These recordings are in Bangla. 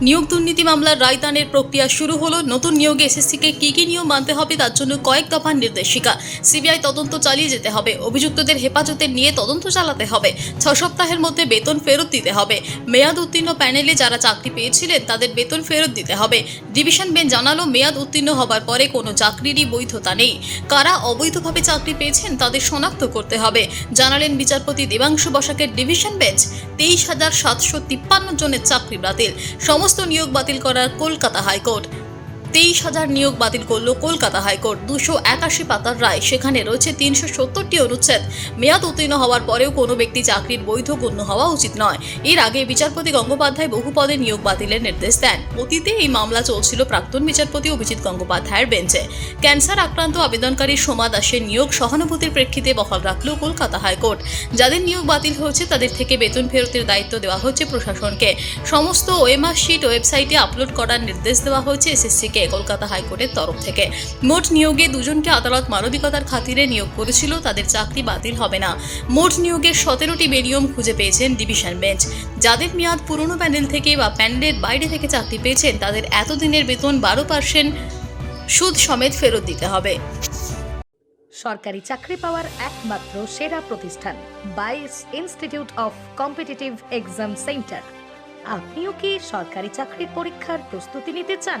নিয়োগ দুর্নীতি মামলার রায়দানের প্রক্রিয়া শুরু হলো। নতুন নিয়োগে এসএসসিকে কী কী নিয়ম মানতে হবে তার জন্য কয়েক দফার নির্দেশিকা। সিবিআই তদন্ত চালিয়ে যেতে হবে। অভিযুক্তদের হেফাজতে নিয়ে তদন্ত চালাতে হবে। ছ সপ্তাহের মধ্যে বেতন ফেরত দিতে হবে। মেয়াদ উত্তীর্ণ প্যানেলে যারা চাকরি পেয়েছিলেন, তাদের বেতন ফেরত দিতে হবে। ডিভিশন বেঞ্চ জানালো, মেয়াদ উত্তীর্ণ হবার পরে কোনো চাকরিরই বৈধতা নেই। কারা অবৈধভাবে চাকরি পেয়েছেন, তাদের শনাক্ত করতে হবে। জানালেন বিচারপতি দেবাংশু বসাকের ডিভিশন বেঞ্চ। তেইশ হাজার সাতশো তিপ্পান্ন জনের চাকরি বাতিল। সমস্ত নিয়োগ বাতিল করার কলকাতা হাইকোর্ট। তেইশ হাজার নিয়োগ বাতিল করল কলকাতা হাইকোর্ট। দুশো একাশি পাতার রায়। সেখানে রয়েছে তিনশো সত্তরটি অনুচ্ছেদ। মেয়াদ উত্তীর্ণ হওয়ার পরেও কোনো ব্যক্তি চাকরির বৈধ গণ্য হওয়া উচিত নয়। এর আগে বিচারপতি গঙ্গোপাধ্যায় বহু পদে নিয়োগ বাতিলের নির্দেশ দেন। অতীতে এই মামলা চলছিল প্রাক্তন বিচারপতি অভিজিৎ গঙ্গোপাধ্যায়ের বেঞ্চে। ক্যান্সার আক্রান্ত আবেদনকারী সোমা দাসের নিয়োগ সহানুভূতির প্রেক্ষিতে বহাল রাখল কলকাতা হাইকোর্ট। যাদের নিয়োগ বাতিল হয়েছে, তাদের থেকে বেতন ফেরতের দায়িত্ব দেওয়া হচ্ছে প্রশাসনকে। সমস্ত ওয়েমার শিট ওয়েবসাইটে আপলোড করার নির্দেশ দেওয়া হয়েছে এসএসসিকে। কলকাতা হাইকোর্টের তরফ থেকে। মোট নিয়োগে দুজনকে আদালত মানবিকতার খাতিরে নিয়োগ করেছিল, তাদের চাকরি বাতিল হবে না। মোট নিয়োগের সতেরোটি বেনিয়ম খুঁজে পেয়েছেন ডিভিশন বেঞ্চ। যাদের মেয়াদ পুরনো প্যানেল থেকে বা প্যানেলের বাইরে থেকে চাকরি পেয়েছেন, তাদের এতদিনের বেতন বারো পার্সেন্ট সুদ সমেত ফেরত দিতে হবে। সরকারি চাকরি পাওয়ার একমাত্র সেরা প্রতিষ্ঠান, বাইস institute of competitive exam centre. আপনিও কি সরকারি চাকরির পরীক্ষার প্রস্তুতি নিতে চান?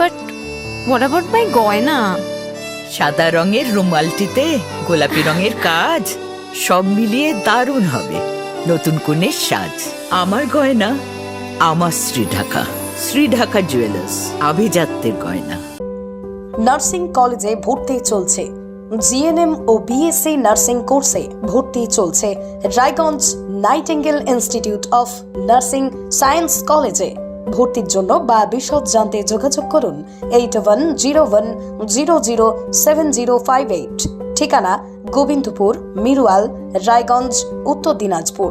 But what about my goina? সাদা রঙের রুমালটিতে গোলাপি রঙের কাজ সব মিলিয়ে দারুণ হবে। নতুন কনের সাজ আমার গয়না আমার শ্রী ঢাকা শ্রী ঢাকা জুয়েলার্স আভিজাত্যের গয়না। নার্সিং কলেজে ভর্তি চলছে। জিএনএম ও বিএসসি নার্সিং কোর্সে ভর্তি চলছে Raiganj nightingale institute of nursing science কলেজে। ভর্তির জন্য বা বিশদ জানতে যোগাযোগ করুন eight one zero one zero zero seven zero five eight. ঠিকানা গোবিন্দপুর, মিরুয়াল, রায়গঞ্জ, উত্তর দিনাজপুর।